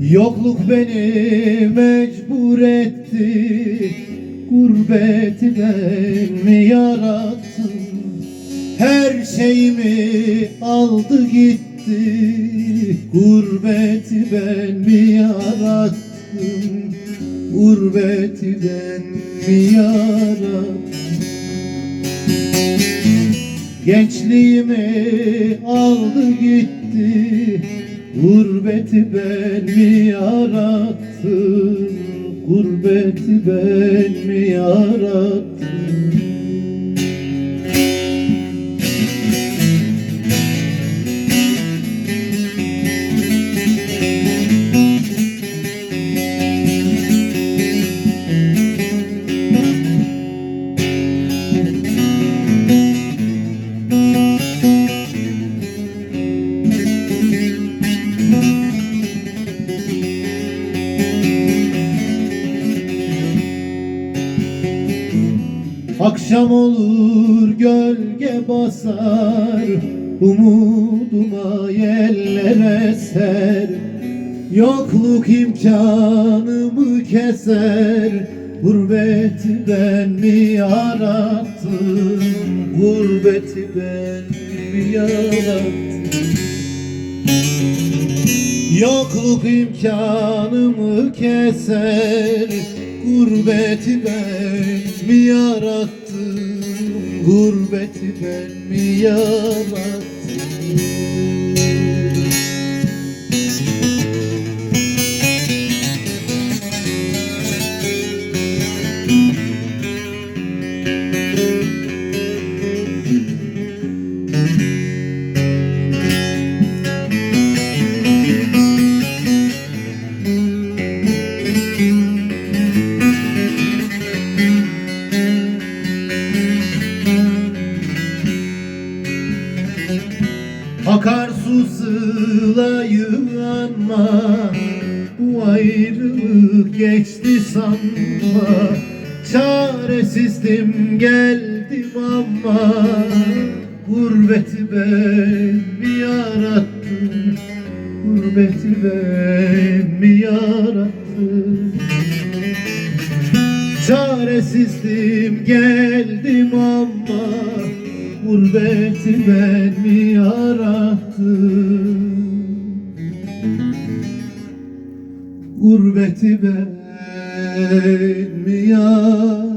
Yokluk beni mecbur etti Gurbeti ben mi yarattım Her şeyimi aldı gitti Gurbeti ben mi yarattım Gurbeti ben mi yarattım Gençliğimi aldı gitti Gurbeti ben mi yarattım Gurbeti ben mi yarattım Akşam olur gölge basar Umuduma yeller eser Yokluk imkanımı keser Gurbeti ben mi yarattım? Gurbeti ben mi yarattım? Yokluk imkanımı keser Gurbeti ben mi yarattım? Gurbeti ben mi yarattım Akarsu sılayı anma Bu ayrılık geçti sanma. Çaresizdim geldim ama Gurbeti ben mi yarattım? Gurbeti ben mi yarattım? Çaresizdim geldim ama Gurbeti ben mi Gurbeti ben mi yarattım